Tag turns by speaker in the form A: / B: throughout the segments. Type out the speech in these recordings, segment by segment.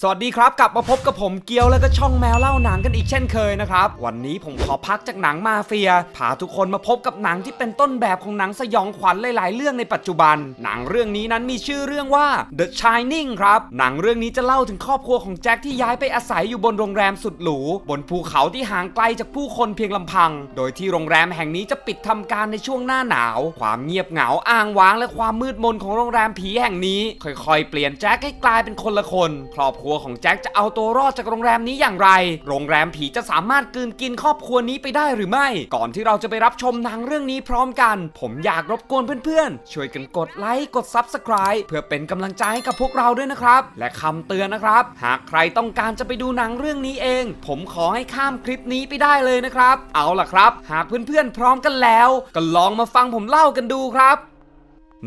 A: สวัสดีครับ กลับมาพบกับผมเกียวแล้วก็ช่องแมวเล่าหนังกันอีกเช่นเคยนะครับ วันนี้ผมขอพักจากหนังมาเฟียพาทุกคนมาพบกับหนังที่เป็นต้นแบบของหนังสยองขวัญหลาย ๆ เรื่องในปัจจุบัน หนังเรื่องนี้นั้นมีชื่อเรื่องว่า The Shining ครับ หนังเรื่องนี้จะเล่าถึงครอบครัวของแจ็คที่ย้ายไปอาศัยอยู่บนโรงแรมสุดหรูบนภูเขาที่ห่างไกลจากผู้คนเพียงลำพัง โดยที่โรงแรมแห่งนี้จะปิดทำการในช่วงหน้าหนาว ความเงียบเหงาอ้างว้างและความมืดมนของโรงแรมผีแห่งนี้ ค่อย ๆ เปลี่ยนแจ็คให้กลายเป็นคนละคนครอบครัวของแจ็คจะเอาตัวรอดจากโรงแรมนี้อย่างไร โรงแรมผีจะสามารถกืนกินครอบครัวนี้ไปได้หรือไม่ ก่อนที่เราจะไปรับชมหนังเรื่องนี้พร้อมกัน ผมอยากรบกวนเพื่อนๆ ช่วยกันกดไลค์กด Subscribe เพื่อเป็นกำลังใจให้กับพวกเราด้วยนะครับ และคำเตือนนะครับ หากใครต้องการจะไปดูหนังเรื่องนี้เอง ผมขอให้ข้ามคลิปนี้ไปได้เลยนะครับ เอาล่ะครับ หากเพื่อนๆพร้อมกันแล้ว ก็ลองมาฟังผมเล่ากันดูครับ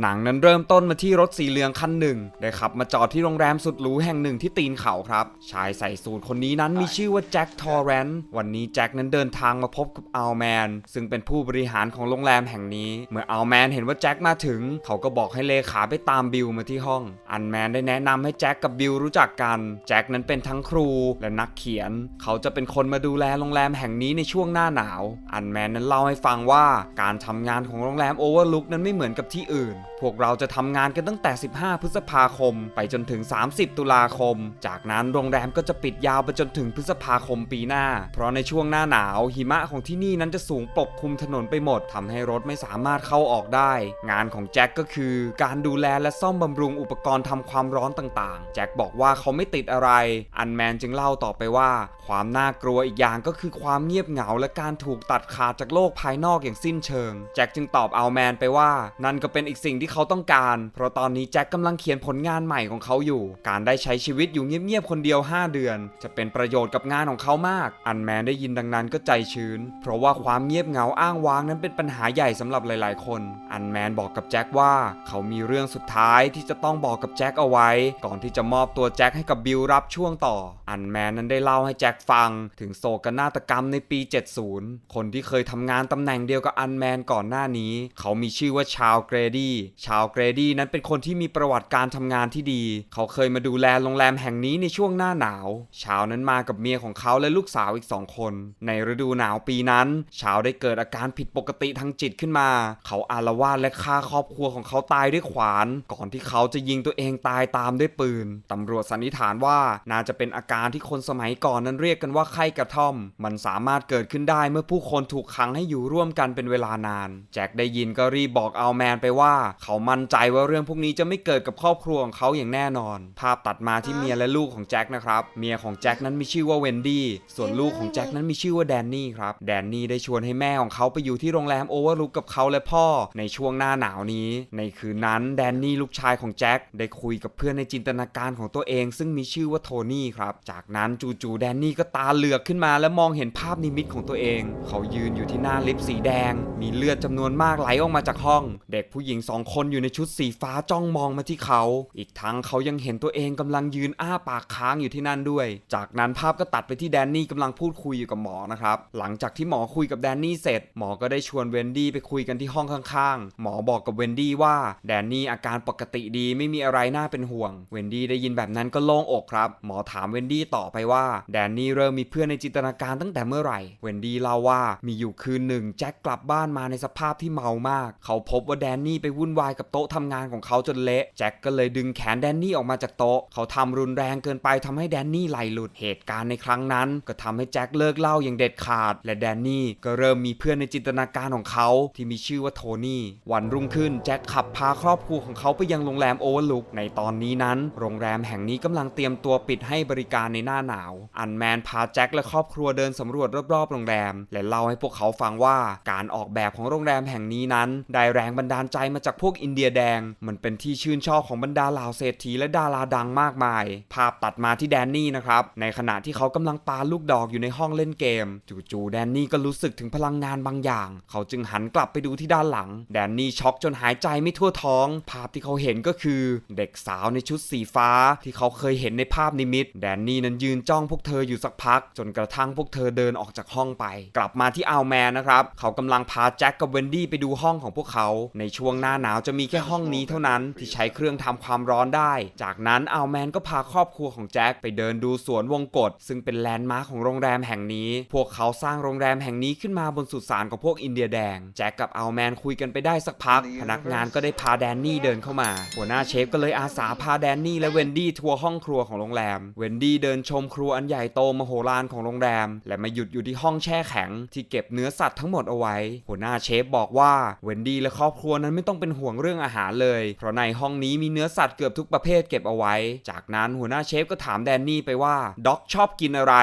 A: หนังนั้นเริ่มต้นมาที่รถสีเหลืองคันหนึ่งได้ขับมาจอดที่โรงแรมสุดหรูแห่งหนึ่งที่ตีนเขาครับ ชายใส่สูทคนนี้นั้นมีชื่อว่าแจ็คทอร์เรนต์วันนี้แจ็คนั้นเดินทางมาพบกับอัลแมนซึ่งเป็นผู้บริหารของโรงแรมแห่งนี้ เมื่ออัลแมนเห็นว่าแจ็คมาถึง เขาก็บอกให้เลขาไปตามบิลมาที่ห้อง อันแมนได้แนะนำให้แจ็คกับบิลรู้จักกัน แจ็คนั้นเป็นทั้งครูและนักเขียน เขาจะเป็นคนมาดูแลโรงแรมแห่งนี้ในช่วงหน้าหนาว อันแมนนั้นเล่าให้ฟังว่าการทำงานของโรงแรมโอเวอร์ลุกนั้นไม่เหมือนกับที่อื่นพวกเราจะทำงานกันตั้งแต่ 15 พฤษภาคม ไปจนถึง 30 ตุลาคม จากนั้นโรงแรมก็จะปิดยาวไปจนถึงพฤษภาคมปีหน้า เพราะในช่วงหน้าหนาว หิมะของที่นี่นั้นจะสูงปกคลุมถนนไปหมดทำให้รถไม่สามารถเข้าออกได้ งานของแจ็คก็คือ การดูแลและซ่อมบำรุงอุปกรณ์ทำความร้อนต่างๆ แจ็คบอกว่าเขาไม่ติดอะไร อันแมนจึงเล่าต่อไปว่า ความน่ากลัวอีกอย่างก็คือความเงียบเหงาและการถูกตัดขาดจากโลกภายนอกอย่างสิ้นเชิง แจ็คจึงตอบเอาแมนไปว่า นั่นก็เป็นอีกสิ่งที่เขาต้องการ เพราะตอนนี้แจ็คกำลังเขียนผลงานใหม่ของเขาอยู่ การได้ใช้ชีวิตอยู่เงียบๆคนเดียว 5 เดือน จะเป็นประโยชน์กับงานของเขามาก อันแมนได้ยินดังนั้นก็ใจชื้น เพราะว่าความเงียบเหงาอ้างว้างนั้นเป็นปัญหาใหญ่สำหรับหลาย ๆ คน อันแมนบอกกับแจ็คว่า เขามีเรื่องสุดท้ายที่จะต้องบอกกับแจ็คเอาไว้ ก่อนที่จะมอบตัวแจ็คให้กับบิลรับช่วงต่อ อันแมนนั้นได้เล่าให้แจ็คฟัง ถึงโศกนาฏกรรมในปี 70 คนที่เคยทำงานตำแหน่งเดียวกับอันแมนก่อนหน้านี้ เขามีชื่อว่าชาวเกรดี้ชาวเกรดี้นั้นเป็นคนที่มีประวัติการทำงานที่ดี เขาเคยมาดูแลโรงแรมแห่งนี้ในช่วงหน้าหนาว ชาวนั้นมากับเมียของเขาและลูกสาวอีกสองคน ในฤดูหนาวปีนั้น ชาวได้เกิดอาการผิดปกติทางจิตขึ้นมา เขาอารวาสและฆ่าครอบครัวของเขาตายด้วยขวาน ก่อนที่เขาจะยิงตัวเองตายตามด้วยปืน ตำรวจสันนิษฐานว่าน่าจะเป็นอาการที่คนสมัยก่อนนั้นเรียกกันว่าไข้กระท่อม มันสามารถเกิดขึ้นได้เมื่อผู้คนถูกขังให้อยู่ร่วมกันเป็นเวลานาน แจ็คได้ยินก็รีบบอกเอาแมนไปว่าเขามั่นใจว่าเรื่องพวกนี้จะไม่เกิดกับครอบครัวของเขาอย่างแน่นอน ภาพตัดมาที่เมียและลูกของแจ็คนะครับ เมียของแจ็คนั้นมีชื่อว่าเวนดี้ส่วนลูกของแจ็คนั้นมีชื่อว่าแดนนี่ครับ แดนนี่ได้ชวนให้แม่ของเขาไปอยู่ที่โรงแรมโอเวอร์ลุกกับเขาและพ่อในช่วงหน้าหนาวนี้ ในคืนนั้นแดนนี่ลูกชายของแจ็คได้คุยกับเพื่อนในจินตนาการของตัวเอง ซึ่งมีชื่อว่าโทนี่ครับ จากนั้นจู่ๆแดนนี่ก็ตาเหลือกขึ้นมาและมองเห็นภาพนิมิตของตัวเอง เขายืนอยู่ที่หน้าลิฟต์สีแดง มีเลือดจำนวนมากไหลออกมาจากห้อง เด็กผู้หญิงสององคนอยู่ในชุดสีฟ้าจ้องมองมาที่เขา อีกทั้งเขายังเห็นตัวเองกำลังยืนอ้าปากค้างอยู่ที่นั่นด้วย จากนั้นภาพก็ตัดไปที่แดนนี่กำลังพูดคุยอยู่กับหมอนะครับ หลังจากที่หมอคุยกับแดนนี่เสร็จ หมอก็ได้ชวนเวนดี้ไปคุยกันที่ห้องข้างๆ หมอบอกกับเวนดี้ว่าแดนนี่อาการปกติดีไม่มีอะไรน่าเป็นห่วง เวนดี้ได้ยินแบบนั้นก็โล่งอกครับ หมอถามเวนดี้ต่อไปว่าแดนนี่เริ่มมีเพื่อนในจินตนาการตั้งแต่เมื่อไหร่ เวนดี้เล่าว่ามีอยู่คืนหนึ่งแจ็คกลับบ้านมาในสภาพที่เมามาก เขาพบว่าแดนนี่ไปวุ่นวายกับโต๊ะทำงานของเขาจนเละแจ็คก็เลยดึงแขนแดนนี่ออกมาจากโต๊ะ เขาทำรุนแรงเกินไปทำให้แดนนี่ไหลหลุดเหตุการณ์ในครั้งนั้น ก็ทำให้แจ็คเลิกเล่าอย่างเด็ดขาด และแดนนี่ก็เริ่มมีเพื่อนในจินตนาการของเขาที่มีชื่อว่าโทนี่ วันรุ่งขึ้นแจ็คขับพาครอบครัวของเขาไปยังโรงแรมโอเวอร์ลุกในตอนนี้นั้น โรงแรมแห่งนี้กำลังเตรียมตัวปิดให้บริการในหน้าหนาว อันแมนพาแจ็คและครอบครัวเดินสำรวจรอบๆโรงแรม และเล่าให้พวกเขาฟังว่าการออกแบบของโรงแรมแห่งนี้นั้นได้แรงบันดาลใจมาจากพวกอินเดียแดง มันเป็นที่ชื่นชอบของบรรดาเหล่าเศรษฐีและดาราดังมากมาย ภาพตัดมาที่แดนนี่นะครับ ในขณะที่เขากำลังปาลูกดอกอยู่ในห้องเล่นเกม จู่ๆแดนนี่ก็รู้สึกถึงพลังงานบางอย่าง เขาจึงหันกลับไปดูที่ด้านหลัง แดนนี่ช็อกจนหายใจไม่ทั่วท้อง ภาพที่เขาเห็นก็คือ เด็กสาวในชุดสีฟ้า ที่เขาเคยเห็นในภาพนิมิต แดนนี่นั้นยืนจ้องพวกเธออยู่สักพัก จนกระทั่งพวกเธอเดินออกจากห้องไป กลับมาที่อัลแมนนะครับ เขากำลังพาแจ็คกับเวนดี้ไปดูห้องของพวกเขาในช่วงหน้าหนาวจะมีแค่ห้องนี้เท่านั้นที่ใช้เครื่องทำความร้อนได้ จากนั้นอัลแมนก็พาครอบครัวของแจ็คไปเดินดูสวนวงกฏซึ่งเป็นแลนด์มาร์คของโรงแรมแห่งนี้ พวกเขาสร้างโรงแรมแห่งนี้ขึ้นมาบนสุสานของพวกอินเดียแดง แจ็คกับอัลแมนคุยกันไปได้สักพัก พนักงานก็ได้พาแดนนี่เดินเข้ามา หัวหน้าเชฟก็เลยอาสาพาแดนนี่และเวนดี้ทัวร์ห้องครัวของโรงแรม เวนดี้เดินชมครัวอันใหญ่โตมโหฬารของโรงแรม และมาหยุดอยู่ที่ห้องแช่แข็ง ที่เก็บเนื้อสัตว์ทั้งหมดเอาไว้ หัวหน้าเชฟบอกว่าเวนดี้และครอบครัวนั้นไม่ต้องเป็นห่วงเรื่องอาหารเลย เพราะในห้องนี้มีเนื้อสัตว์เกือบทุกประเภทเก็บเอาไว้ จากนั้นหัวหน้าเชฟก็ถามแดนนี่ไปว่าด็อกชอบกินอะไร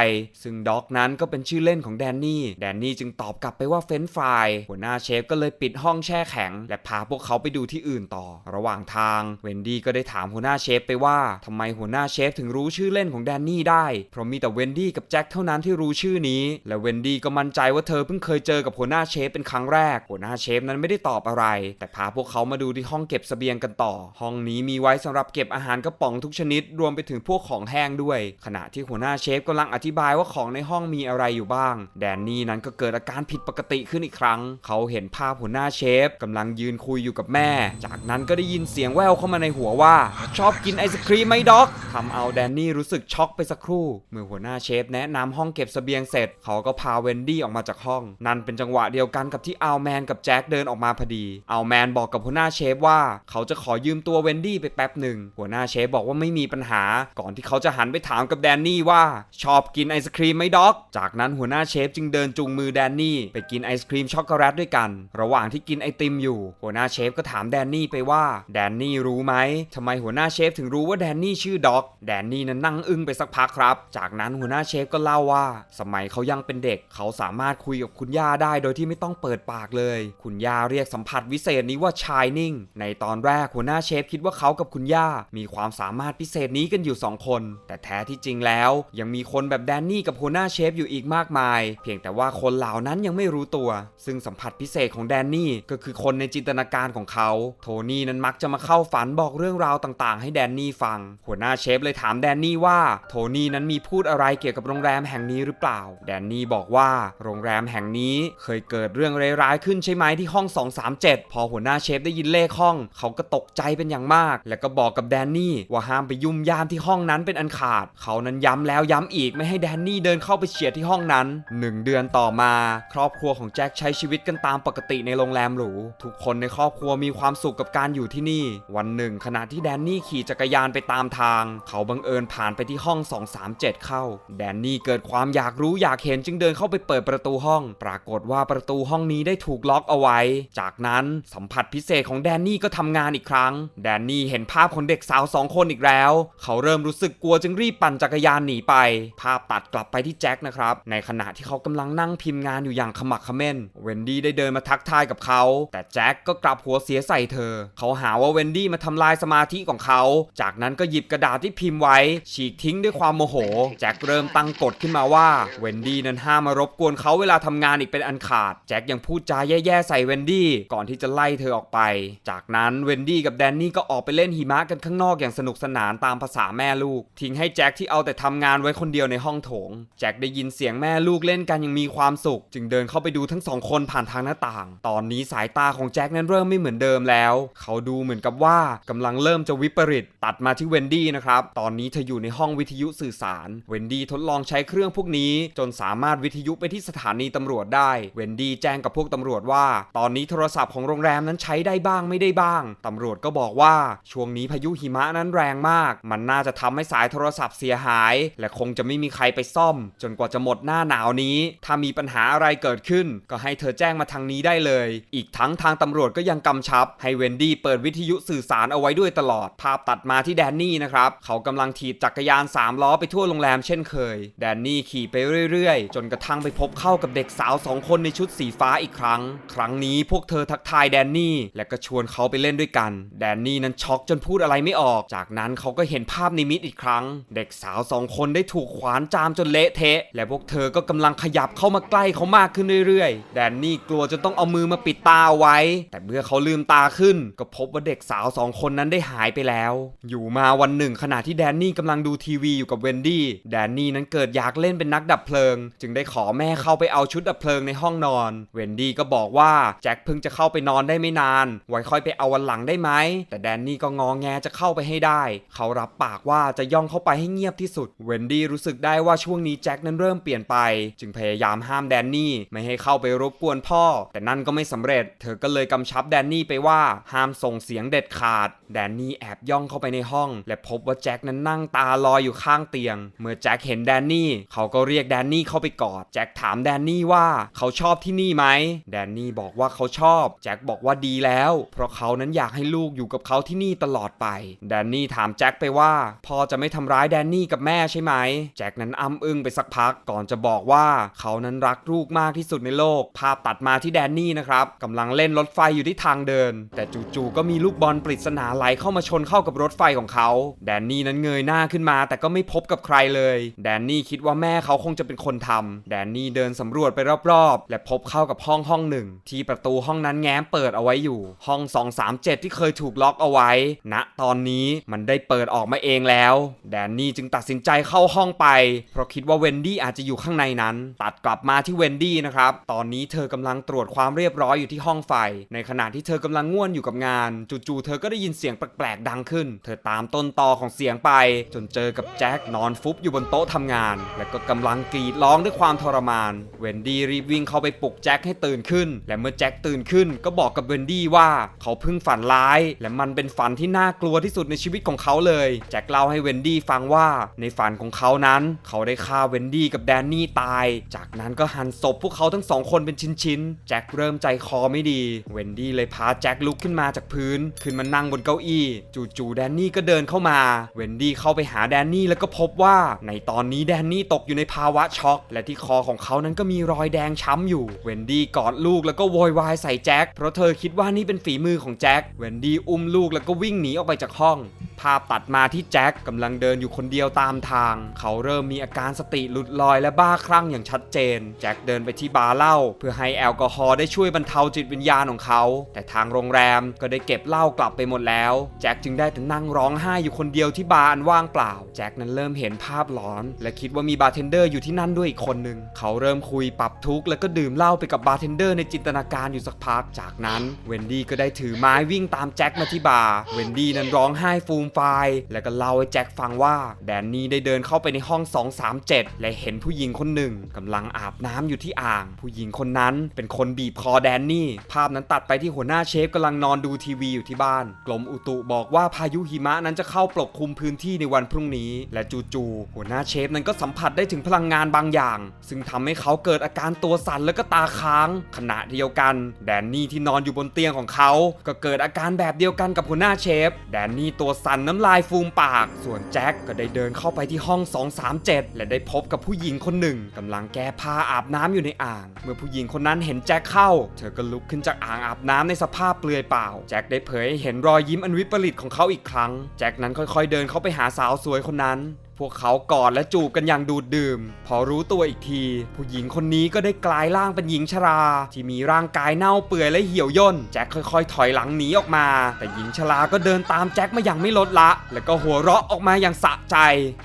A: ซึ่งด็อกนั้นก็เป็นชื่อเล่นของแดนนี่ แดนนี่จึงตอบกลับไปว่าเฟรนช์ฟราย หัวหน้าเชฟก็เลยปิดห้องแช่แข็ง และพาพวกเขาไปดูที่อื่นต่อ ระหว่างทาง เวนดี้ก็ได้ถามหัวหน้าเชฟไปว่าทำไมหัวหน้าเชฟถึงรู้ชื่อเล่นของแดนนี่ได้ เพราะมีแต่เวนดี้กับแจ็คเท่านั้นที่รู้ชื่อนี้ และเวนดี้ก็มั่นใจว่าเธอเพิ่งเคยเจอกับหัวหน้าเชฟเป็นครั้งแรก หัวหน้าเชฟนั้นไม่ได้ตอบอะไร แต่พาพวกเขามาดูที่ห้องเก็บสเสบียงกันต่อ ห้องนี้มีไว้สำหรับเก็บอาหารกระป๋องทุกชนิด รวมไปถึงพวกของแห้งด้วย ขณะที่หัวหน้าเชฟกำลังอธิบายว่าของในห้องมีอะไรอยู่บ้าง แดนนี่นั้นก็เกิดอาการผิดปกติขึ้นอีกครั้ง เขาเห็นภาพหัวหน้าเชฟกำลังยืนคุยอยู่กับแม่ จากนั้นก็ได้ยินเสียงแว่วเข้ามาในหัวว่า ชอบกินไอศครีมไหมด็อกทำเอาแดนนี่รู้สึกช็อกไปสักครู่ เมื่อหัวหน้าเชฟแนะนำห้องเก็บสเสบียงเสร็จ เขาก็พาเวนดี้ออกมาจากห้อง นั่นเป็นจังหวะเดียวกันกับที่อัลแมนกับแจ็คเดินออกมาพอดีอัลแมนบอกกับหัวหน้าเชฟว่าเขาจะขอยืมตัวเวนดี้ไปแป๊บหนึ่งหัวหน้าเชฟบอกว่าไม่มีปัญหา ก่อนที่เขาจะหันไปถามกับแดนนี่ว่า ชอบกินไอศครีมไหมด็อก จากนั้นหัวหน้าเชฟจึงเดินจูงมือแดนนี่ไปกินไอศครีมช็อกโกแลตด้วยกัน ระหว่างที่กินไอติมอยู่ หัวหน้าเชฟก็ถามแดนนี่ไปว่าแดนนี่รู้ไหมทำไมหัวหน้าเชฟถึงรู้ว่าแดนนี่ชื่อด็อกแดนนี่นั้นนั่งอึ้งไปสักพักครับ จากนั้นหัวหน้าเชฟก็เล่าว่า สมัยเขายังเป็นเด็ก เขาสามารถคุยกับคุณย่าได้โดยที่ไม่ต้องเปิดปากเลย คุณย่าเรียกสัมผัสวิเศษนี้ว่าชายนิ่ง ในตอนแรกหัวหน้าเชฟคิดว่าเขากับคุณย่า มีความสามารถพิเศษนี้กันอยู่สองคน แต่แท้ที่จริงแล้ว ยังมีคนแบบแดนนี่กับหัวหน้าเชฟอยู่อีกมากมาย เพียงแต่ว่าคนเหล่านั้นยังไม่รู้ตัว ซึ่งสัมผัสพิเศษของแดนนี่ก็คือคนในจินตนาการของเขา โทนี่นั้นมักจะมาเข้าฝันบอกเรื่องราวต่างๆ ให้แดนนี่ฟัง หัวหน้าเชฟเลยถามแดนนี่ว่า โทนี่นั้นมีพูดอะไรเกี่ยวกับโรงแรมแห่งนี้หรือเปล่า แดนนี่บอกว่าโรงแรมแห่งนี้เคยเกิดเรื่องร้ายๆขึ้นใช่ไหมที่ห้อง 237 พอหัวหน้าเชฟได้ยินเลขห้อง เขาก็ตกใจเป็นอย่างมาก และก็บอกกับแดนนี่ว่าห้ามไปยุ่มยามที่ห้องนั้นเป็นอันขาด เขานั้นย้ำแล้วย้ำอีกไม่ให้แดนนี่เดินเข้าไปเฉียดที่ห้องนั้นหนึ่งเดือนต่อมา ครอบครัวของแจ็คใช้ชีวิตกันตามปกติในโรงแรมหรู ทุกคนในครอบครัวมีความสุขกับการอยู่ที่นี่ วันหนึ่ง ขณะที่แดนนี่ขี่จักรยานไปตามทาง เขาบังเอิญผ่านไปที่ห้อง 237 เข้า แดนนี่เกิดความอยากรู้อยากเห็นจึงเดินเข้าไปเปิดประตูห้อง ปรากฏว่าประตูห้องนี้ได้ถูกล็อกเอาไว้ จากนั้นสัมผัสพิเศษของแดนนี่ก็ทำงานอีกครั้ง แดนนี่เห็นภาพของเด็กสาวสองคนอีกแล้ว เขาเริ่มรู้สึกกลัวจึงรีบปั่นจักรยานหนีไป ภาพตัดกลับไปที่แจ็คนะครับ ในขณะที่เขากำลังนั่งพิมพ์งานอยู่อย่างขมักเขม้น เวนดี้ได้เดินมาทักทายกับเขา แต่แจ็คก็กลับหัวเสียใส่เธอ เขาหาว่าเวนดี้มาทำลายสมาธิของเขา จากนั้นก็หยิบกระดาษที่พิมพ์ไว้ ฉีกทิ้งด้วยความโมโห แจ็คเริ่มตั้งกฎขึ้นมาว่า เวนดี้นั้นห้ามมารบกวนเขาเวลาทำงานอีกเป็นอันขาด แจ็คยังพูดจาแย่ๆใส่เวนดี้ก่อนที่จะไล่เธอออกไปจากนั้นเวนดี้กับแดนนี่ก็ออกไปเล่นหิมะกันข้างนอกอย่างสนุกสนานตามภาษาแม่ลูก ทิ้งให้แจ็คที่เอาแต่ทำงานไว้คนเดียวในห้องโถง แจ็คได้ยินเสียงแม่ลูกเล่นกันยังมีความสุข จึงเดินเข้าไปดูทั้งสองคนผ่านทางหน้าต่าง ตอนนี้สายตาของแจ็คนั้นเริ่มไม่เหมือนเดิมแล้ว เขาดูเหมือนกับว่ากำลังเริ่มจะวิปริต ตัดมาที่เวนดี้นะครับ ตอนนี้เธออยู่ในห้องวิทยุสื่อสาร เวนดี้ทดลองใช้เครื่องพวกนี้ จนสามารถวิทยุไปที่สถานีตำรวจได้ เวนดี้แจ้งกับพวกตำรวจว่า ตอนนี้โทรศัพท์ของโรงแรมนั้นใช้ได้ได้บ้างไม่ได้บ้าง ตำรวจก็บอกว่าช่วงนี้พายุหิมะนั้นแรงมาก มันน่าจะทำให้สายโทรศัพท์เสียหาย และคงจะไม่มีใครไปซ่อม จนกว่าจะหมดหน้าหนาวนี้ ถ้ามีปัญหาอะไรเกิดขึ้น ก็ให้เธอแจ้งมาทางนี้ได้เลย อีกทั้งทางตำรวจก็ยังกำชับ ให้เวนดี้เปิดวิทยุสื่อสารเอาไว้ด้วยตลอด ภาพตัดมาที่แดนนี่นะครับ เขากำลังถีบจักรยานสามล้อไปทั่วโรงแรมเช่นเคย แดนนี่ขี่ไปเรื่อยๆ จนกระทั่งไปพบเข้ากับเด็กสาวสองคนในชุดสีฟ้าอีกครั้ง ครั้งนี้พวกเธอทักทายแดนนี่และก็ชวนเขาไปเล่นด้วยกัน แดนนี่นั้นช็อกจนพูดอะไรไม่ออก จากนั้นเขาก็เห็นภาพนิมิตอีกครั้ง เด็กสาวสองคนได้ถูกขวานจามจนเละเทะ และพวกเธอก็กำลังขยับเข้ามาใกล้เขามากขึ้นเรื่อยๆ แดนนี่กลัวจนต้องเอามือมาปิดตาเอาไว้ แต่เมื่อเขาลืมตาขึ้น ก็พบว่าเด็กสาวสองคนนั้นได้หายไปแล้ว อยู่มาวันหนึ่งขณะที่แดนนี่กำลังดูทีวีอยู่กับเวนดี้ แดนนี่นั้นเกิดอยากเล่นเป็นนักดับเพลิง จึงได้ขอแม่เข้าไปเอาชุดดับเพลิงในห้องนอน เวนดี้ก็บอกว่าแจ็คเพิ่งจะเข้าไปนอนได้ไม่นานไว้ค่อยไปเอาวันหลังได้ไหม แต่แดนนี่ก็งอแงจะเข้าไปให้ได้ เขารับปากว่าจะย่องเข้าไปให้เงียบที่สุด เวนดี้รู้สึกได้ว่าช่วงนี้แจ็คนั้นเริ่มเปลี่ยนไป จึงพยายามห้ามแดนนี่ไม่ให้เข้าไปรบกวนพ่อ แต่นั่นก็ไม่สำเร็จ เธอก็เลยกำชับแดนนี่ไปว่าห้ามส่งเสียงเด็ดขาด แดนนี่แอบย่องเข้าไปในห้อง และพบว่าแจ็คนั้นนั่งตาลอยอยู่ข้างเตียง เมื่อแจ็คเห็นแดนนี่ เขาก็เรียกแดนนี่เข้าไปกอด แจ็คถามแดนนี่ว่าเขาชอบที่นี่ไหม แดนนี่บอกว่าเขาชอบ แจ็คบอกว่าดีแล้วเพราะเขานั้นอยากให้ลูกอยู่กับเขาที่นี่ตลอดไป แดนนี่ถามแจ็คไปว่าพ่อจะไม่ทำร้ายแดนนี่กับแม่ใช่ไหม แจ็คนั้นอ้ำอึ้งไปสักพักก่อนจะบอกว่าเขานั้นรักลูกมากที่สุดในโลก ภาพตัดมาที่แดนนี่นะครับกำลังเล่นรถไฟอยู่ที่ทางเดิน แต่จู่ๆก็มีลูกบอลปริศนาไหลเข้ามาชนเข้ากับรถไฟของเขา แดนนี่นั้นเงยหน้าขึ้นมา แต่ก็ไม่พบกับใครเลย แดนนี่คิดว่าแม่เขาคงจะเป็นคนทำแดนนี่เดินสำรวจไปรอบๆ และพบเข้ากับห้องห้องหนึ่ง ที่ประตูห้องนั้นแง้มเปิดเอาไว้อยู่ห้อง 237 ที่เคยถูกล็อกเอาไว้ณตอนนี้มันได้เปิดออกมาเองแล้ว แดนนี่จึงตัดสินใจเข้าห้องไป เพราะคิดว่าเวนดี้อาจจะอยู่ข้างในนั้น ตัดกลับมาที่เวนดี้นะครับ ตอนนี้เธอกำลังตรวจความเรียบร้อยอยู่ที่ห้องไฟ ในขณะที่เธอกำลังง่วนอยู่กับงาน จู่ๆเธอก็ได้ยินเสียงแปลกๆดังขึ้น เธอตามต้นตอของเสียงไป จนเจอกับแจ็คนอนฟุบอยู่บนโต๊ะทำงาน และก็กำลังกรีดร้องด้วยความทรมาน เวนดี้รีบวิ่งเข้าไปปลุกแจ็คให้ตื่นขึ้น และเมื่อแจ็คตื่นขึ้นก็บอกกับเวนดี้ว่าเขาเพิ่งฝันร้าย และมันเป็นฝันที่น่ากลัวที่สุดในชีวิตของเขาเลย แจ็คเล่าให้เวนดี้ฟังว่าในฝันของเขานั้น เขาได้ฆ่าเวนดี้กับแดนนี่ตาย จากนั้นก็หั่นศพพวกเขาทั้งสองคนเป็นชิ้นๆ แจ็คเริ่มใจคอไม่ดี เวนดี้เลยพาแจ็คลุกขึ้นมาจากพื้น ขึ้นมานั่งบนเก้าอี้ จู่ๆแดนนี่ก็เดินเข้ามา เวนดี้เข้าไปหาแดนนี่แล้วก็พบว่า ในตอนนี้แดนนี่ตกอยู่ในภาวะช็อก และที่คอของเขานั้นก็มีรอยแดงช้ำอยู่ เวนดี้กอดลูกแล้วก็โวยวายใส่แจ็คเพราะเธอคิดว่านี่เป็นฝีมือของแจ็คเวนดี้อุ้มลูกแล้วก็วิ่งหนีออกไปจากห้อง ภาพตัดมาที่แจ็คกำลังเดินอยู่คนเดียวตามทาง เขาเริ่มมีอาการสติหลุดลอยและบ้าคลั่งอย่างชัดเจน แจ็คเดินไปที่บาร์เหล้าเพื่อให้แอลกอฮอล์ได้ช่วยบรรเทาจิตวิญญาณของเขา แต่ทางโรงแรมก็ได้เก็บเหล้ากลับไปหมดแล้ว แจ็คจึงได้แต่นั่งร้องไห้อยู่คนเดียวที่บาร์อันว่างเปล่า แจ็คนั้นเริ่มเห็นภาพหลอน และคิดว่ามีบาร์เทนเดอร์อยู่ที่นั่นด้วยอีกคนหนึ่งเขาเริ่มคุยปรับทุกข์แล้วก็ดื่มเหล้าไปกับบาร์เทนเดอร์ในจินตนาการอยู่สักพัก จากนั้นเวนดี้ก็ได้ถือไม้วิ่งตามแจ็คมาที่บาร์ เวนดี้นั้นร้องไห้ฟูมฟแล้วก็เล่าให้แจ็คฟังว่า แดนนี่ได้เดินเข้าไปในห้อง 237 และเห็นผู้หญิงคนหนึ่งกำลังอาบน้ำอยู่ที่อ่าง ผู้หญิงคนนั้นเป็นคนบีบคอแดนนี่ ภาพนั้นตัดไปที่หัวหน้าเชฟกำลังนอนดูทีวีอยู่ที่บ้านกรมอุตุบอกว่าพายุหิมะนั้นจะเข้าปกคลุมพื้นที่ในวันพรุ่งนี้ และจู่ๆหัวหน้าเชฟนั้นก็สัมผัสได้ถึงพลังงานบางอย่าง ซึ่งทำให้เขาเกิดอาการตัวสั่นแล้วก็ตาค้าง ขณะเดียวกัน แดนนี่ที่นอนอยู่บนเตียงของเขา ก็เกิดอาการแบบเดียวกันกับหัวหน้าเชฟ แดนนี่ตัวสั่นน้ำลายฟูมปาก ส่วนแจ็คก็ได้เดินเข้าไปที่ห้อง 237 และได้พบกับผู้หญิงคนหนึ่งกำลังแก้ผ้าอาบน้ำอยู่ในอ่าง เมื่อผู้หญิงคนนั้นเห็นแจ็คเข้า เธอก็ลุกขึ้นจากอ่างอาบน้ำในสภาพเปลือยเปล่า แจ็คได้เผยให้เห็นรอยยิ้มอันวิปริตของเขาอีกครั้ง แจ็คนั้นค่อยๆเดินเข้าไปหาสาวสวยคนนั้น วกเขากอดและจูบกันอย่างดูดดื่ม พอรู้ตัวอีกที ผู้หญิงคนนี้ก็ได้กลายร่างเป็นหญิงชรา ที่มีร่างกายเน่าเปื่อยและเหี่ยวย่นแจ็คค่อยๆ ถอยหลังหนีออกมา แต่หญิงชราก็เดินตามแจ็คมาอย่างไม่ลดละ แล้วก็หัวเราะออกมาอย่างสะใจ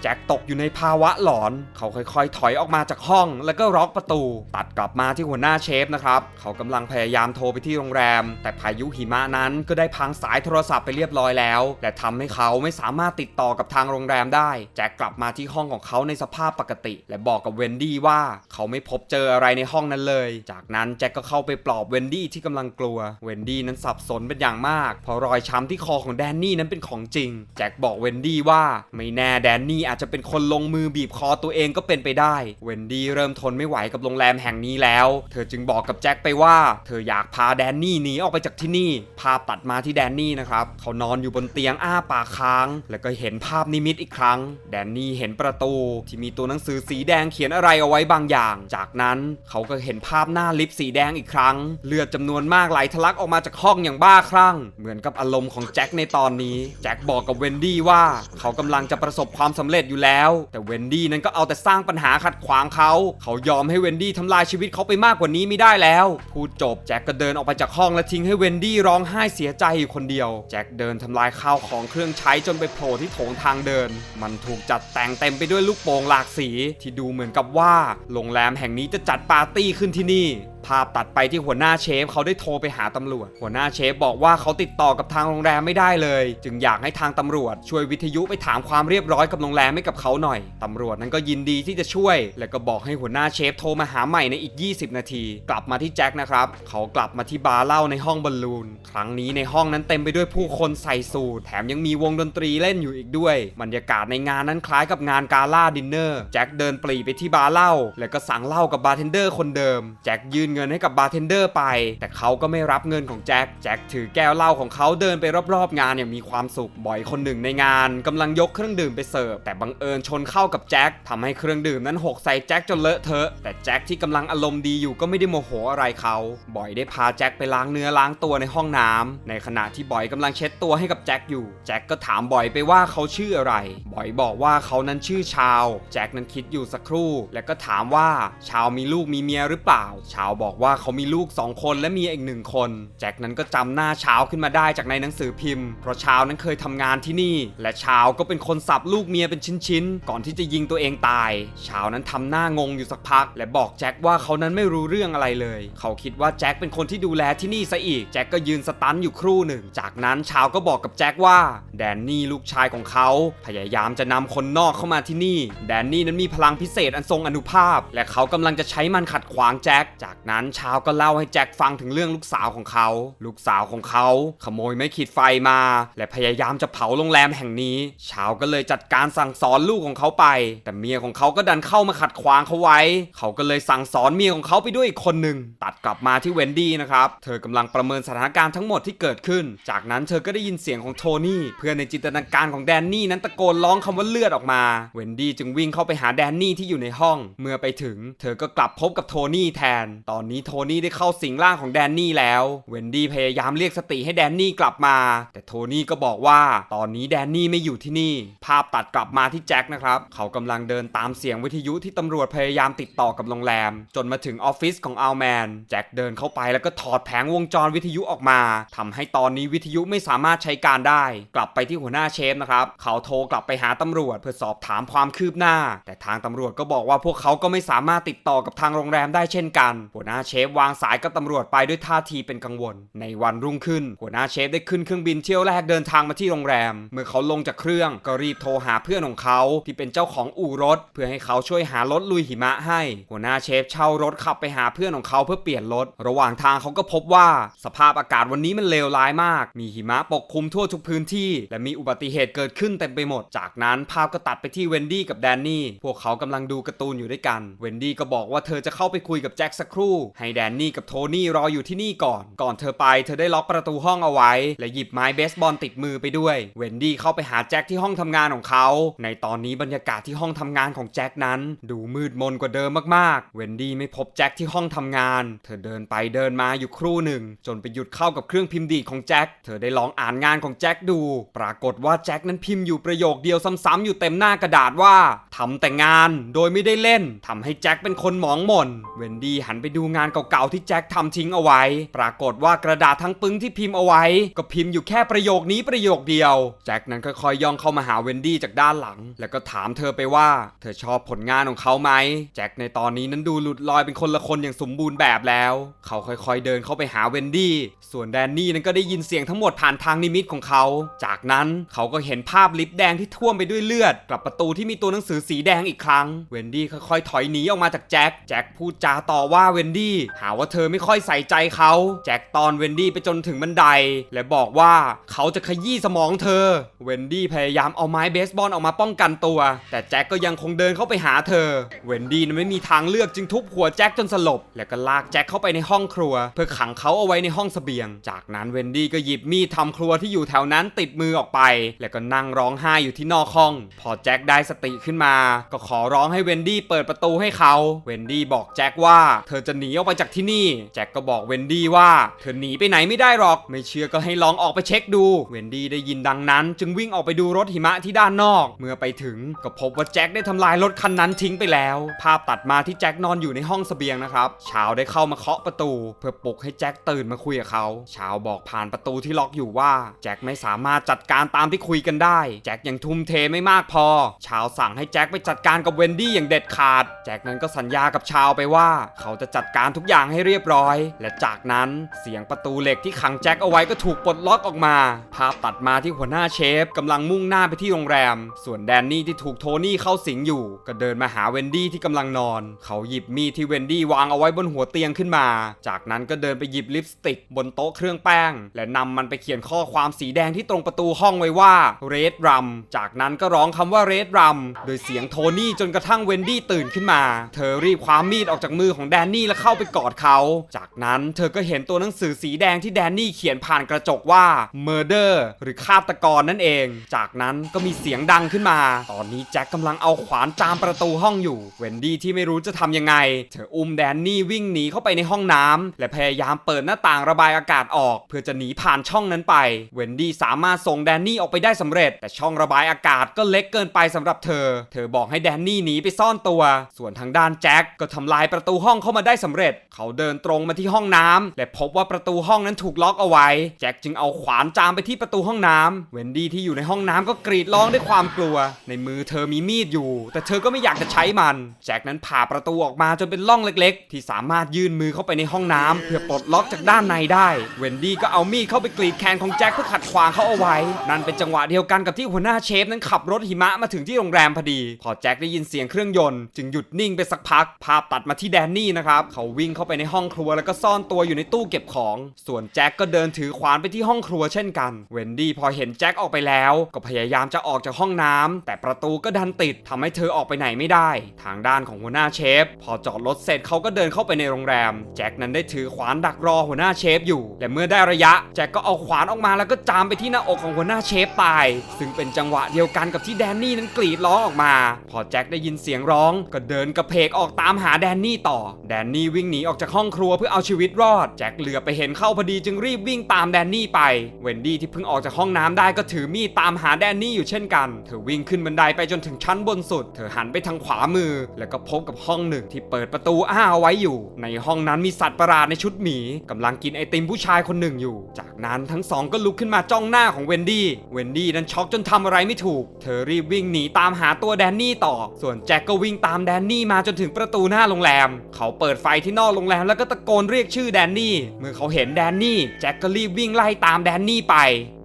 A: แจ็คตกอยู่ในภาวะหลอน เขาค่อยๆ ถอยออกมาจากห้อง แล้วก็ล็อกประตู ตัดกลับมาที่หัวหน้าเชฟนะครับเขากำลังพยายามโทรไปที่โรงแรม แต่พายุหิมะนั้นก็ได้พังสายโทรศัพท์ไปเรียบร้อยแล้ว และทำให้เขาไม่สามารถติดต่อกับทางโรงแรมได้แจ็คกลับับมาที่ห้องของเขาในสภาพปกติ และบอกกับเวนดี้ว่าเขาไม่พบเจออะไรในห้องนั้นเลย จากนั้นแจ็คก็เข้าไปปลอบเวนดี้ที่กำลังกลัว เวนดี้นั้นสับสนเป็นอย่างมาก เพราะรอยช้ำที่คอของแดนนี่นั้นเป็นของจริง แจ็คบอกเวนดี้ว่าไม่แน่แดนนี่อาจจะเป็นคนลงมือบีบคอตัวเองก็เป็นไปได้ เวนดี้เริ่มทนไม่ไหวกับโรงแรมแห่งนี้แล้ว เธอจึงบอกกับแจ็คไปว่า เธออยากพาแดนนี่หนีออกไปจากที่นี่ภาพตัดมาที่แดนนี่นะครับ เขานอนอยู่บนเตียงอ้าปากค้าง แล้วก็เห็นภาพนิมิตอีกครั้ง แดนนี่เห็นประตูที่มีตัวหนังสือสีแดงเขียนอะไรเอาไว้บางอย่าง จากนั้นเขาก็เห็นภาพหน้าลิฟต์สีแดงอีกครั้ง เลือดจำนวนมากไหลทะลักออกมาจากห้องอย่างบ้าคลั่ง เหมือนกับอารมณ์ของแจ็คในตอนนี้แจ็คบอกกับเวนดี้ว่าเขากำลังจะประสบความสำเร็จอยู่แล้ว แต่เวนดี้นั้นก็เอาแต่สร้างปัญหาขัดขวางเขาเขายอมให้เวนดี้ทำลายชีวิตเขาไปมากกว่านี้ไม่ได้แล้ว พูดจบแจ็คก็เดินออกไปจากห้องและทิ้งให้เวนดี้ร้องไห้เสียใจอยู่คนเดียว แจ็คเดินทำลายข้าวของเครื่องใช้จนไปโผล่ที่โถงทางเดิน มันถูกจัดดแต่งเต็มไปด้วยลูกโป่งหลากสี ที่ดูเหมือนกับว่าโรงแรมแห่งนี้จะจัดปาร์ตี้ขึ้นที่นี่ภาพตัดไปที่หัวหน้าเชฟเขาได้โทรไปหาตำรวจ หัวหน้าเชฟบอกว่าเขาติดต่อกับทางโรงแรมไม่ได้เลย จึงอยากให้ทางตำรวจ ช่วยวิทยุไปถามความเรียบร้อยกับโรงแรมให้กับเขาหน่อยตำรวจนั้นก็ยินดีที่จะช่วย และก็บอกให้หัวหน้าเชฟโทรมาหาใหม่ในอีก 20 นาที กลับมาที่แจ็คนะครับเขากลับมาที่บาร์เหล้าในห้องบอลลูน ครั้งนี้ในห้องนั้นเต็มไปด้วยผู้คนใส่สูทแถมยังมีวงดนตรีเล่นอยู่อีกด้วยบรรยากาศในงานนั้นคล้ายกับงานกาล่าดินเนอร์แจ็คเดินปรีไปที่บาร์เหล้าแล้วก็สั่งเหล้ากับบาร์เทนเดอร์คนเดิมแจ็คยื่นเงินให้กับบาร์เทนเดอร์ไป แต่เขาก็ไม่รับเงินของแจ็คแจ็คถือแก้วเหล้าของเขาเดินไปรอบๆงานอย่างมีความสุขบ่อยคนหนึ่งในงานกำลังยกเครื่องดื่มไปเสิร์ฟแต่บังเอิญชนเข้ากับแจ็คทำให้เครื่องดื่มนั้นหกใส่แจ็คจนเลอะเทอะแต่แจ็คที่กำลังอารมณ์ดีอยู่ก็ไม่ได้โมโหอะไรเขาบ่อยได้พาแจ็คไปล้างเนื้อล้างตัวในห้องน้ำในขณะที่บ่อยกำลังเช็ดตัวให้กับแจ็คอยู่แจ็คก็ถามบ่อยไปว่าเขาชื่ออะไรบ่อยบอกว่าเขานั้นชื่อชาวแจ็คนั้นคิดอยู่สักครู่ แล้วก็ถามว่าชาวมีลูกมีเมียหรือเปล่า ชาวบอกว่าเขามีลูกสองคนและมีอีกหนึ่งคน แจ็คนั้นก็จำหน้าชาวขึ้นมาได้จากในหนังสือพิมพ์ เพราะเช้านั้นเคยทำงานที่นี่ และเช้าก็เป็นคนสับลูกเมียเป็นชิ้นๆ ก่อนที่จะยิงตัวเองตาย เช้านั้นทำหน้างงอยู่สักพัก และบอกแจ็คว่าเขานั้นไม่รู้เรื่องอะไรเลย เขาคิดว่าแจ็คเป็นคนที่ดูแลที่นี่ซะอีก แจ็คก็ยืนสตันอยู่ครู่หนึ่ง จากนั้นเช้าก็บอกกับแจ็คว่า แดนนี่ลูกชายของเขาพยายามจะนำคนนอกเข้ามาที่นี่ แดนนี่นั้นมีพลังพิเศษอันทรงอนุภาพ และเขากำลังจะใช้มันขัดขวางแจ็คจากนั้นชาวก็เล่าให้แจ็คฟังถึงเรื่องลูกสาวของเขา ลูกสาวของเขาขโมยไม้ขีดไฟมา และพยายามจะเผาโรงแรมแห่งนี้ ชาวก็เลยจัดการสั่งสอนลูกของเขาไป แต่เมียของเขาก็ดันเข้ามาขัดขวางเขาไว้ เขาก็เลยสั่งสอนเมียของเขาไปด้วยอีกคนหนึ่งตัดกลับมาที่เวนดี้นะครับ เธอกำลังประเมินสถานการณ์ทั้งหมดที่เกิดขึ้น จากนั้นเธอก็ได้ยินเสียงของโทนี่เพื่อนในจินตนาการของแดนนี่นั้นตะโกนร้องคำว่าเลือดออกมา เวนดี้จึงวิ่งเข้าไปหาแดนนี่ที่อยู่ในห้อง เมื่อไปถึง เธอก็กลับพบกับโทนี่แทนตอนอนนี้โทนี่ได้เข้าสิงร่างของแดนนี่แล้ว เวนดี้พยายามเรียกสติให้แดนนี่กลับมา แต่โทนี่ก็บอกว่าตอนนี้แดนนี่ไม่อยู่ที่นี่ ภาพตัดกลับมาที่แจ็คนะครับ เขากำลังเดินตามเสียงวิทยุที่ตำรวจพยายามติดต่อกับโรงแรม จนมาถึงออฟฟิศของอัลแมน แจ็คเดินเข้าไปแล้วก็ถอดแผงวงจรวิทยุออกมาทำให้ตอนนี้วิทยุไม่สามารถใช้การได้ กลับไปที่หัวหน้าเชฟนะครับ เขาโทรกลับไปหาตำรวจเพื่อสอบถามความคืบหน้า แต่ทางตำรวจก็บอกว่าพวกเขาก็ไม่สามารถติดต่อกับทางโรงแรมได้เช่นกันหัวหน้าเชฟวางสายกับตำรวจไปด้วยท่าทีเป็นกังวล ในวันรุ่งขึ้น หัวหน้าเชฟได้ขึ้นเครื่องบินเที่ยวแรกเดินทางมาที่โรงแรม เมื่อเขาลงจากเครื่องก็รีบโทรหาเพื่อนของเขาที่เป็นเจ้าของอู่รถ เพื่อให้เขาช่วยหารถลุยหิมะให้ หัวหน้าเชฟเช่ารถขับไปหาเพื่อนของเขาเพื่อเปลี่ยนรถ ระหว่างทางเขาก็พบว่าสภาพอากาศวันนี้มันเลวร้ายมาก มีหิมะปกคลุมทั่วทุกพื้นที่ และมีอุบัติเหตุเกิดขึ้นเต็มไปหมด จากนั้นภาพก็ตัดไปที่เวนดี้กับแดนนี่ พวกเขากำลังดูการ์ตูนอยู่ด้วยกัน เวนดี้ก็บอกว่าเธอจะเข้าไปคุยกับแจ็คสักครู่ให้แดนนี่กับโทนี่รออยู่ที่นี่ก่อน ก่อนเธอไปเธอได้ล็อกประตูห้องเอาไว้ และหยิบไม้เบสบอลติดมือไปด้วย เวนดี้เข้าไปหาแจ็คที่ห้องทำงานของเขา ในตอนนี้บรรยากาศที่ห้องทำงานของแจ็คนั้น ดูมืดมนกว่าเดิมมากๆ เวนดี้ไม่พบแจ็คที่ห้องทำงาน เธอเดินไปเดินมาอยู่ครู่หนึ่ง จนไปหยุดเข้ากับเครื่องพิมพ์ดีดของแจ็ค เธอได้ลองอ่านงานของแจ็คดู ปรากฏว่าแจ็คนั้นพิมพ์อยู่ประโยคเดียวซ้ำๆอยู่เต็มหน้ากระดาษว่าทำแต่งานโดยไม่ได้เล่นทำให้แจ็คเป็นคนหมองหม่น เวนดี้หันไปดูงานเก่าๆที่แจ็คทำทิ้งเอาไว้ ปรากฏว่ากระดาษทั้งปึ้งที่พิมพ์เอาไว้ ก็พิมพ์อยู่แค่ประโยคนี้ประโยคเดียว แจ็คนั้นค่อยๆย่องเข้ามาหาเวนดี้จากด้านหลัง แล้วก็ถามเธอไปว่า เธอชอบผลงานของเขาไหม แจ็คในตอนนี้นั้นดูหลุดลอยเป็นคนละคนอย่างสมบูรณ์แบบแล้ว เขาค่อยๆเดินเข้าไปหาเวนดี้ ส่วนแดนนี่นั้นก็ได้ยินเสียงทั้งหมดผ่านทางนิมิตของเขา จากนั้นเขาก็เห็นภาพลิฟต์แดงที่ท่วมไปด้วยเลือดกลับประตูที่มีตัวหนังสือสีแดงอีกครั้ง เวนดี้ค่อยๆถอยหนีออกมาจากแจ็ค แจ็คพูดจาต่อว่าเวนดี้หาว่าเธอไม่ค่อยใส่ใจเขาแจ็คตอนเวนดี้ไปจนถึงบันได และบอกว่าเขาจะขยี้สมองเธอ เวนดี้พยายามเอาไม้เบสบอลออกมาป้องกันตัว แต่แจ็คก็ยังคงเดินเข้าไปหาเธอ เวนดี้นั้นไม่มีทางเลือกจึงทุบหัวแจ็คจนสลบ แล้วก็ลากแจ็คเข้าไปในห้องครัว เพื่อขังเขาเอาไว้ในห้องเสบียง จากนั้นเวนดี้ก็หยิบมีดทำครัวที่อยู่แถวนั้นติดมือออกไป แล้วก็นั่งร้องไห้อยู่ที่นอกห้อง พอแจ็คได้สติขึ้นมา ก็ขอร้องให้เวนดี้เปิดประตูให้เขา เวนดี้บอกแจ็คว่าเธอจะหนีีออกไปจากที่นี่ แจ็คก็บอกเวนดี้ว่าเธอหนีไปไหนไม่ได้หรอก ไม่เชื่อก็ให้ลองออกไปเช็คดู เวนดี้ได้ยินดังนั้น จึงวิ่งออกไปดูรถหิมะที่ด้านนอก เมื่อไปถึงก็พบว่าแจ็คได้ทำลายรถคันนั้นทิ้งไปแล้ว ภาพตัดมาที่แจ็คนอนอยู่ในห้องเสบียงนะครับชาวได้เข้ามาเคาะประตู เพื่อปลุกให้แจ็คตื่นมาคุยกับเขาชาวบอกผ่านประตูที่ล็อกอยู่ว่า แจ็คไม่สามารถจัดการตามที่คุยกันได้ แจ็คยังทุ่มเทไม่มากพอ ชาวสั่งให้แจ็คไปจัดการกับเวนดี้อย่างเด็ดขาด แจ็คนั้นก็สัญญากับชาวไปว่า เขาจะจัดการทุกอย่างให้เรียบร้อย และจากนั้นเสียงประตูเหล็กที่ขังแจ็คเอาไว้ก็ถูกปลดล็อกออกมา ภาพตัดมาที่หัวหน้าเชฟกำลังมุ่งหน้าไปที่โรงแรม ส่วนแดนนี่ที่ถูกโทนี่เข้าสิงอยู่ ก็เดินมาหาเวนดี้ที่กำลังนอน เขาหยิบมีดที่เวนดี้วางเอาไว้บนหัวเตียงขึ้นมา จากนั้นก็เดินไปหยิบลิปสติก บนโต๊ะเครื่องแป้ง และนำมันไปเขียนข้อความสีแดงที่ตรงประตูห้องไว้ว่า Red Rum จากนั้นก็ร้องคำว่า Red Rum โดยเสียงโทนี่จนกระทั่งเวนดี้ตื่นขึ้นมา เธอรีบคว้ามีดออกจากมือของแดนนี่และเข้าไปกอดเขา จากนั้นเธอก็เห็นตัวหนังสือสีแดงที่แดนนี่เขียนผ่านกระจกว่า Murder หรือฆาตกรนั่นเอง จากนั้นก็มีเสียงดังขึ้นมา ตอนนี้แจ็คกำลังเอาขวานจามประตูห้องอยู่เวนดี้ที่ไม่รู้จะทำยังไง เธออุ้มแดนนี่วิ่งหนีเข้าไปในห้องน้ำและพยายามเปิดหน้าต่างระบายอากาศออก เพื่อจะหนีผ่านช่องนั้นไป เวนดี้สามารถส่งแดนนี่ออกไปได้สำเร็จ แต่ช่องระบายอากาศก็เล็กเกินไปสำหรับเธอ เธอบอกให้แดนนี่หนีไปซ่อนตัว ส่วนทางด้านแจ็คก็ทำลายประตูห้องเข้ามาได้สำเร็จ เขาเดินตรงมาที่ห้องน้ำและพบว่าประตูห้องนั้นถูกล็อกเอาไว้ แจ็คจึงเอาขวานจามไปที่ประตูห้องน้ำเวนดี้ที่อยู่ในห้องน้ำก็กรีดร้องด้วยความกลัว ในมือเธอมีมีดอยู่ แต่เธอก็ไม่อยากจะใช้มัน แจ็คนั้นผ่าประตูออกมาจนเป็นร่องเล็ก ๆ ที่สามารถยื่นมือเข้าไปในห้องน้ำเพื่อปลดล็อกจากด้านในได้ เวนดี้ก็เอามีดเข้าไปกรีดแขนของแจ็คเพื่อขัดขวางเขาเอาไว้ นั่นเป็นจังหวะเดียวกันกับที่หัวหน้าเชฟนั้นขับรถหิมะมาถึงที่โรงแรมพอดี พอแจ็คได้ยินเสียงเครื่องยนต์ จึงหยุดนิ่งไปสักพัก ภาพตัดมาที่แดนนี่นะครับเขาวิ่งเข้าไปในห้องครัวแล้วก็ซ่อนตัวอยู่ในตู้เก็บของ ส่วนแจ็คก็เดินถือขวานไปที่ห้องครัวเช่นกัน เวนดี้พอเห็นแจ็คออกไปแล้ว ก็พยายามจะออกจากห้องน้ำแต่ประตูก็ดันติดทำให้เธอออกไปไหนไม่ได้ ทางด้านของหัวหน้าเชฟ พอจอดรถเสร็จเขาก็เดินเข้าไปในโรงแรม แจ็คนั้นได้ถือขวานดักรอหัวหน้าเชฟอยู่ และเมื่อได้ระยะ แจ็คก็เอาขวานออกมาแล้วก็จามไปที่หน้าอกของหัวหน้าเชฟตาย ซึ่งเป็นจังหวะเดียวกันกับที่แดนนี่นั้นกรีดร้องออกมา พอแจ็คได้ยินเสียงร้อง ก็เดินกระเพกออกตามหาแดนนี่ต่อ แดนนี่วิ่งหนีออกจากห้องครัวเพื่อเอาชีวิตรอด แจ็คเหลือไปเห็นเข้าพอดีจึงรีบวิ่งตามแดนนี่ไป เวนดี้ที่เพิ่งออกจากห้องน้ำได้ก็ถือมีดตามหาแดนนี่อยู่เช่นกัน เธอวิ่งขึ้นบันไดไปจนถึงชั้นบนสุด เธอหันไปทางขวามือ แล้วก็พบกับห้องหนึ่งที่เปิดประตูอ้าเอาไว้อยู่ ในห้องนั้นมีสัตว์ประหลาดในชุดหมีกำลังกินไอติมผู้ชายคนหนึ่งอยู่ จากนั้นทั้งสองก็ลุกขึ้นมาจ้องหน้าของเวนดี้เวนดี้นั้นช็อกจนทำอะไรไม่ถูก เธอรีบวิ่งหนีตามหาตัวแดนนี่ต่อ ส่วนแจ็คก็วิ่งตามแดนนี่มาจนถึงประตูหน้าโรงแรม เขาเปิดไฟที่นอกโรงแรมแล้วก็ตะโกนเรียกชื่อแดนนี่ เมื่อเขาเห็นแดนนี่แจ็คก็รีบวิ่งไล่ตามแดนนี่ไป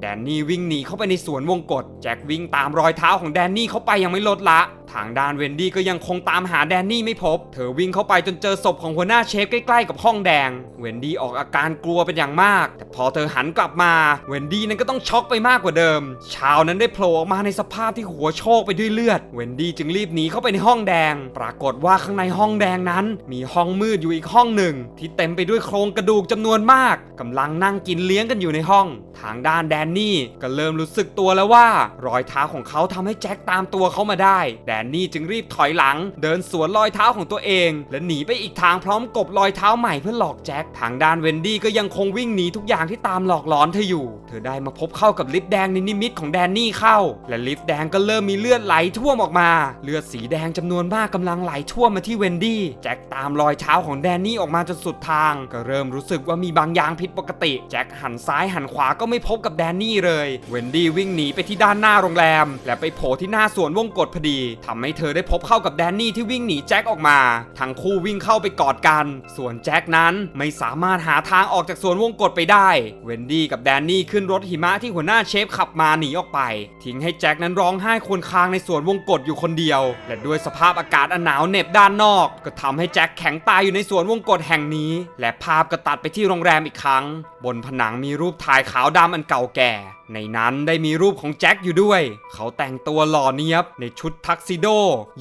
A: แดนนี่วิ่งหนีเข้าไปในสวนวงกฏแจ็ควิ่งตามรอยเท้าของแดนนี่เข้าไปยังไม่ลดละ ทางด้านเวนดี้ก็ยังคงตามหาแดนนี่ไม่พบ เธอวิ่งเข้าไปจนเจอศพของหัวหน้าเชฟใกล้ๆกับห้องแดง เวนดี้ออกอาการกลัวเป็นอย่างมาก แต่พอเธอหันกลับมา เวนดี้นั้นก็ต้องช็อกไปมากกว่าเดิม ชาวนั้นได้โผล่ออกมาในสภาพที่หัวโชกไปด้วยเลือด เวนดี้จึงรีบหนีเข้าไปในห้องแดง ปรากฏว่าข้างในห้องแดงนั้น มีห้องมืดอยู่อีกห้องหนึ่ง ที่เต็มไปด้วยโครงกระดูกจำนวนมากกำลังนั่งกินเลี้ยงกันอยู่ในห้อง ทางด้านแดนนี่ก็เริ่มรู้สึกตัวแล้วว่ารอยเท้าของเขาทำให้แจ็คตามตัวเขามาได้ แดนนี่จึงรีบถอยหลัง เดินสวนรอยเท้าของตัวเอง และหนีไปอีกทางพร้อมกบรอยเท้าใหม่เพื่อหลอกแจ็คทางด้านเวนดี้ก็ยังคงวิ่งหนีทุกอย่างที่ตามหลอกหลอนเธออยู่ เธอได้มาพบเข้ากับลิฟต์แดงในนิมิตของแดนนี่เข้า และลิฟต์แดงก็เริ่มมีเลือดไหลท่วมออกมา เลือดสีแดงจำนวนมากกำลังไหลท่วมมาที่เวนดี้แจ็คตามรอยเท้าของแดนนี่ออกมาจนสุดทาง ก็เริ่มรู้สึกว่ามีบางอย่างผิดปกติ แจ็คหันซ้ายหันขวาก็ไม่พบกับแดนนี่เลยเวนดี้วิ่งหนีไปที่ด้านหน้าโรงแรม และไปโผล่ที่หน้าสวนวงกฏพอดีทำให้เธอได้พบเข้ากับแดนนี่ที่วิ่งหนีแจ็คออกมา ทั้งคู่วิ่งเข้าไปกอดกัน ส่วนแจ็คนั้นไม่สามารถหาทางออกจากสวนวงกฏไปได้ เวนดี้กับแดนนี่ขึ้นรถหิมะที่หัวหน้าเชฟขับมาหนีออกไป ทิ้งให้แจ็คนั้นร้องไห้ควรคางในสวนวงกฏอยู่คนเดียว และด้วยสภาพอากาศอันหนาวเหน็บด้านนอก ก็ทำให้แจ็คแข็งตายอยู่ในสวนวงกฏแห่งนี้ และภาพก็ตัดไปที่โรงแรมอีกครั้ง บนผนังมีรูปถ่ายขาวดำอันเก่าแก่แก่ ในนั้นได้มีรูปของแจ็คอยู่ด้วย เขาแต่งตัวหล่อเนียบในชุดทักซิโด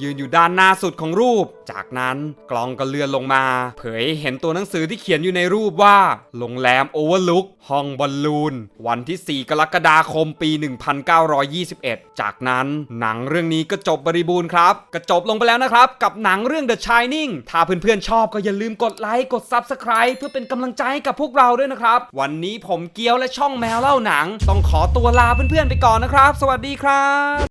A: ยืนอยู่ด้านหน้าสุดของรูป จากนั้นกล้องก็เลื่อนลงมา เผยให้เห็นตัวหนังสือที่เขียนอยู่ในรูปว่า โรงแรมโอเวอร์ลุกห้องบอลลูน วันที่ 4 กรกฎาคมปี 1921 จากนั้นหนังเรื่องนี้ก็จบบริบูรณ์ครับก็จบลงไปแล้วนะครับ กับหนังเรื่อง The Shining ถ้าเพื่อนๆชอบก็อย่าลืมกดไลค์กด Subscribe เพื่อเป็นกำลังใจให้กับพวกเราด้วยนะครับ วันนี้ผมเกียวและช่องแมวเล่าหนังต้องขอตัวลาเพื่อนๆไปก่อนนะครับ สวัสดีครับ